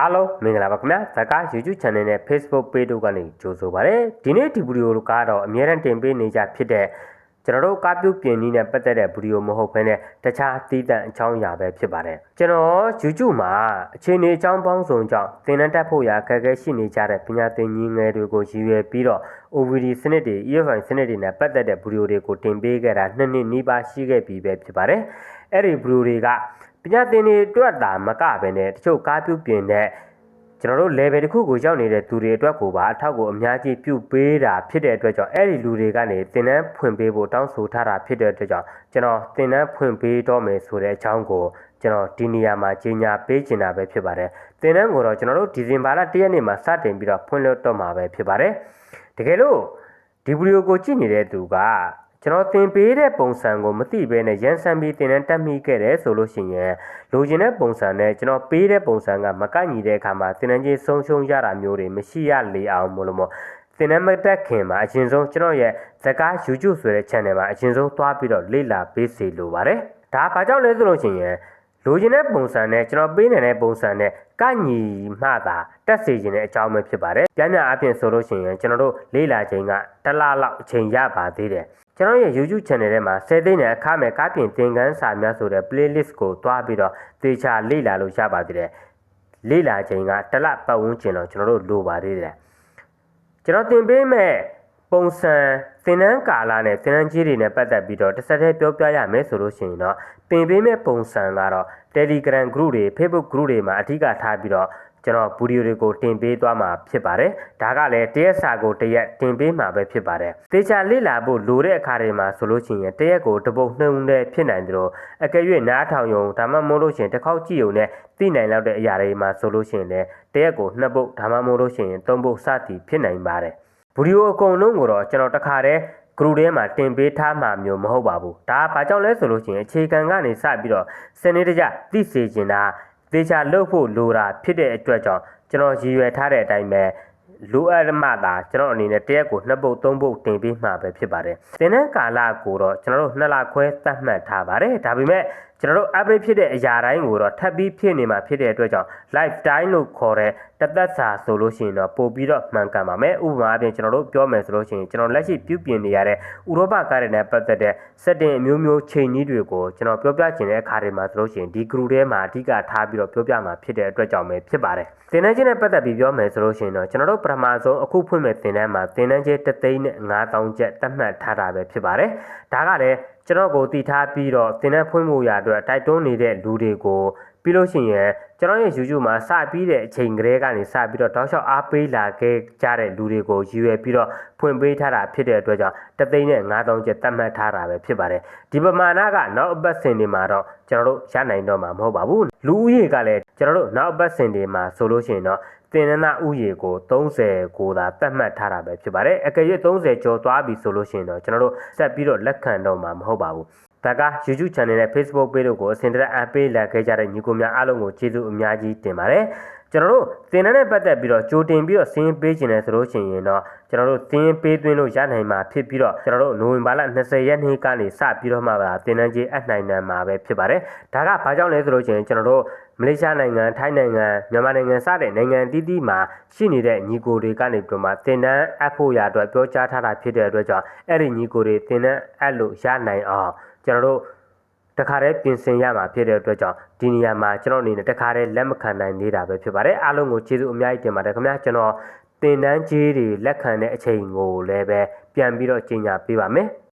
အားလုံးမင်္ဂလာပါခင်ဗျာဇကား YouTube Channel နဲ့ Facebook Page တို့ကနေကြိုဆိုပါရစေဒီနေ့ဒီဗီဒီယိုကတော့အများရန်တင်ပေးနေကြဖြစ်တဲ့ကျွန်တော်တို့ကားပြုတ်ပြင်နည်းနဲ့ပတ်သက်တဲ့ဗီဒီယိုမဟုတ်ဘဲနဲ့တခြားသီးသန့်အကြောင်းအရာပဲဖြစ်ပါတယ်ကျွန်တော် YouTube မှာအခြေအနေအကြောင်းပေါင်းစုံကြောင့်သင်တန်းတက်ဖို့ရာအခက်အခဲရှိနေကြတဲ့ပညာသင်ကြီးငယ်တွေကိုရည်ရွယ်ပြီးတော့ OVD စနစ်တွေ EFI စနစ်တွေနဲ့ပတ်သက်တဲ့ဗီဒီယိုတွေကိုတင်ပေးခဲ့တာနှစ်နှစ်နီးပါးရှိခဲ့ပြီပဲဖြစ်ပါတယ်အဲ့ဒီဗီဒီယိုတွေက ပညာသင်တွေအတွက်သာမကဘဲနဲ့တချို့ကားပြုတ်ပြင်တဲ့ကျွန်တော်တို့ level တစ်ခုကိုရောက်နေတဲ့သူတွေအတွက်ကိုပါအထောက်ကိုအများကြီးပြုပေးတာဖြစ်တဲ့အတွက်ကြောင့်အဲ့ဒီလူတွေကနေသင်တန်းဖွင့်ပေးဖို့တောင်းဆိုထားတာဖြစ်တဲ့အတွက်ကြောင့်ကျွန်တော်သင်တန်းဖွင့်ပေးတော့မယ်ဆိုတဲ့အကြောင်းကိုကျွန်တော်ဒီနေရာမှာကြီးညာပေးချင်တာပဲဖြစ်ပါတယ်သင်တန်းကိုတော့ကျွန်တော်တို့ဒီဇင်ဘာလ၁ရက်နေ့မှာစတင်ပြီးတော့ဖွင့်လှစ်တော့မှာပဲဖြစ်ပါတယ်တကယ်လို့ဒီဗီဒီယိုကိုကြည့်နေတဲ့သူက ကျွန်တော်သင်ပေးတဲ့ပုံစံကိုမသိဘဲနဲ့ရန်ဆန်ပြီးသင်တန်းတက်မိခဲ့တယ်ဆိုလို့ရှိရင်လိုချင်တဲ့ပုံစံနဲ့ကျွန်တော်ပေးတဲ့ပုံစံကမကန့်ညီတဲ့အခါမှာသင်တန်းကြီးဆုံးရှုံးရတာမျိုးတွေမရှိရလေအောင်မလို့မို့သင်တန်းမတက်ခင်မှာအရင်ဆုံးကျွန်တော်ရဲ့ဇကား YouTube ဆိုတဲ့ channel မှာအရင်ဆုံးသွားပြီးတော့လေ့လာပေးစီလိုပါတယ်ဒါဘာကြောင့်လဲဆိုလို့ရှိရင် လိုချင်တဲ့ပုံစံနဲ့ကျွန်တော်ပေးနေတဲ့ပုံစံနဲ့ကန့်ညီမှသာတက်စေခြင်းတဲ့အကြောင်းပဲဖြစ်ပါတယ်။ပြန်ပြန်အပြင်ဆိုလို့ရှိရင်ကျွန်တော်တို့လေးလာချိန်ကတစ်လလောက်အချိန်ရပါသေးတယ်။ကျွန်တော်ရဲ့ YouTube channel ထဲမှာ10သိန်းနဲ့အခမဲ့ကားပြင်သင်ခန်းစာများဆိုတဲ့ playlist ကိုတွားပြီးတော့သေချာလေ့လာလို့ရပါသေးတယ်။လေ့လာချိန်ကတစ်လပတ်ဝန်းကျင်တော့ကျွန်တော်တို့လိုပါသေးတယ်။ကျွန်တော်သင်ပေးမဲ့ ပုံစံသင်တန်းကာလနဲ့သင်တန်းကြီးတွေနဲ့ပတ်သက်ပြီးတော့တစ်ဆက်တည်းပြောပြရမယ်ဆိုလို့ရှိရင်တော့သင်ပေးမဲ့ပုံစံကတော့ Telegram group တွေ Facebook group တွေမှာအဓိကထားပြီးတော့ကျွန်တော်ဗီဒီယိုတွေကိုတင်ပေးသွားမှာဖြစ်ပါတယ်။ဒါကလည်းတရက်စာကိုတရက်တင်ပေးမှာပဲဖြစ်ပါတယ်။တေချာလေ့လာဖို့လိုတဲ့အခါတွေမှာဆိုလို့ရှိရင်တရက်ကိုတစ်ပုတ်နှုံနဲ့ဖြစ်နိုင်တယ်လို့အကယ်၍နားထောင်ယုံဒါမှမဟုတ်လို့ရှိရင်တစ်ခေါက်ကြည့်ယုံနဲ့သိနိုင်လောက်တဲ့အရာတွေမှာဆိုလို့ရှိရင်လည်းတရက်ကိုနှစ်ပုတ်ဒါမှမဟုတ်လို့ရှိရင်သုံးပုတ်စသည်ဖြစ်နိုင်ပါတယ်။ ဗီဒီယိုအကုန်လုံးကိုတော့ကျွန်တော်တခါတည်း group ထဲမှာတင်ပေးထားမှာမျိုးမဟုတ်ပါဘူးဒါဘာကြောင့်လဲဆိုလို့ရှိရင်အခြေခံကနေစပြီးတော့စနစ်တကျသိစေချင်တာသေချာလုပ်ဖို့လိုတာဖြစ်တဲ့အတွက်ကြောင့်ကျွန်တော်ရည်ရွယ်ထားတဲ့အတိုင်းပဲလိုအပ်မှသာကျွန်တော်အနေနဲ့တရက်ကိုနှစ်ပုတ်သုံးပုတ်တင်ပေးမှာပဲဖြစ်ပါတယ်သင်တဲ့ကာလကိုတော့ကျွန်တော်တို့နှစ်လခွဲသတ်မှတ်ထားပါတယ်ဒါပေမဲ့ကျွန်တော်တို့ average ဖြစ်တဲ့အရာတိုင်းကိုတော့ထပ်ပြီးဖြစ်နေမှာဖြစ်တဲ့အတွက်ကြောင့် lifetime လို့ခေါ်တဲ့တသက်စာဆိုလို့ရှိရင်တော့ပို့ပြီးတော့မှန်ကန်ပါမယ်ဥပမာအပြင်ကျွန်တော်တို့ပြောမယ်ဆိုလို့ရှိရင်ကျွန်တော်လက်ရှိပြုပြင်နေရတဲ့ဥရောပကားတွေနဲ့ပတ်သက်တဲ့ setting အမျိုးမျိုးချိန်ကြီးတွေကိုကျွန်တော်ပြောပြချင်တဲ့အခါတွေမှာဆိုလို့ရှိရင်ဒီ group ထဲမှာအဓိကထားပြီးတော့ပြောပြမှာဖြစ်တဲ့အတွက်ကြောင့်ပဲဖြစ်ပါတယ်သင်တန်းချင်းနဲ့ပတ်သက်ပြီးပြောမယ်ဆိုလို့ရှိရင်တော့ကျွန်တော်တို့ပထမဆုံးအခုဖွင့်မဲ့သင်တန်းမှာသင်တန်းချင်း3သိန်းနဲ့5000ကျပ်သတ်မှတ်ထားတာပဲဖြစ်ပါတယ်ဒါကလည်း ကျွန်တော်ကိုတည်ထားပြီးတော့သင်တန်းဖွင့်ဖို့ရအတွက်တိုက်တွန်းနေတဲ့လူတွေကိုပြီးလို့ရှိရင်ကျွန်တော်ရဲ့ YouTube မှာစပြီးတဲ့အချိန်ကလေးကနေစပြီးတော့တောက်လျှောက်အားပေးလာခဲ့ကြတဲ့လူတွေကိုရည်ရွယ်ပြီးတော့ဖွင့်ပေးထားတာဖြစ်တဲ့အတွက်ကြောင့်တသိန်းနဲ့9000ကျပ်သတ်မှတ်ထားတာပဲဖြစ်ပါတယ်ဒီပမာဏကနောက်အပတ်စဉ်တွေမှာတော့ကျွန်တော်တို့ရနိုင်တော့မှာမဟုတ်ပါဘူးလူဦးရေကလည်းကျွန်တော်တို့နောက်အပတ်စဉ်တွေမှာဆိုလို့ရှိရင်တော့ တင်နနာဥယေကို30ကိုသာသတ်မှတ်ထားတာပဲဖြစ်ပါတယ်အကယ်၍30ကျော်သွားပြီဆိုလို့ရှိရင်တော့ကျွန်တော်တို့ဆက်ပြီးတော့လက်ခံတော့မှာမဟုတ်ပါဘူးဒါက YouTube channel နဲ့ Facebook page တို့ကိုအစဉ်တရက်အပေးလာခဲ့ကြတဲ့ညီကိုများအားလုံးကိုကျေးဇူးအများကြီးတင်ပါတယ်ကျွန်တော်တို့သင်တန်းနဲ့ပတ်သက်ပြီးတော့ကြိုတင်ပြီးတော့စင်းပေးခြင်းလဲဆိုလို့ရှိရင်တော့ကျွန်တော်တို့သင်ပေးသွင်းလို့ရနိုင်မှာဖြစ်ပြီးတော့ကျွန်တော်တို့နိုဝင်ဘာလ20ရက်နေ့ကနေစပြီးတော့မှပါသင်တန်းကြီးအနိုင်နိုင်မှာပဲဖြစ်ပါတယ်ဒါကဘာကြောင့်လဲဆိုလို့ရှိရင်ကျွန်တော်တို့ မလေးရှားနိုင်ငံထိုင်းနိုင်ငံမြန်မာနိုင်ငံစတဲ့နိုင်ငံအသီးသီးမှာရှိနေတဲ့ညီကိုတွေကနေပြီးတော့မှသင်တန်းအပ်ဖို့ရအတွက်ပြောကြားထားတာဖြစ်တဲ့အတွက်ကြောင့်အဲ့ဒီညီကိုတွေသင်တန်းအပ်လို့ရနိုင်အောင်ကျွန်တော်တို့တခါတည်းပြင်ဆင်ရမှာဖြစ်တဲ့အတွက်ကြောင့်ဒီနေရာမှာကျွန်တော်အနေနဲ့တခါတည်းလက်မခံနိုင်နေတာပဲဖြစ်ပါတယ်အားလုံးကိုကျေးဇူးအများကြီးတင်ပါတယ်ခင်ဗျာကျွန်တော်တင်တန်းကြီးတွေလက်ခံတဲ့အချိန်ကိုလည်းပဲပြန်ပြီးတော့ကြီးညာပေးပါမယ်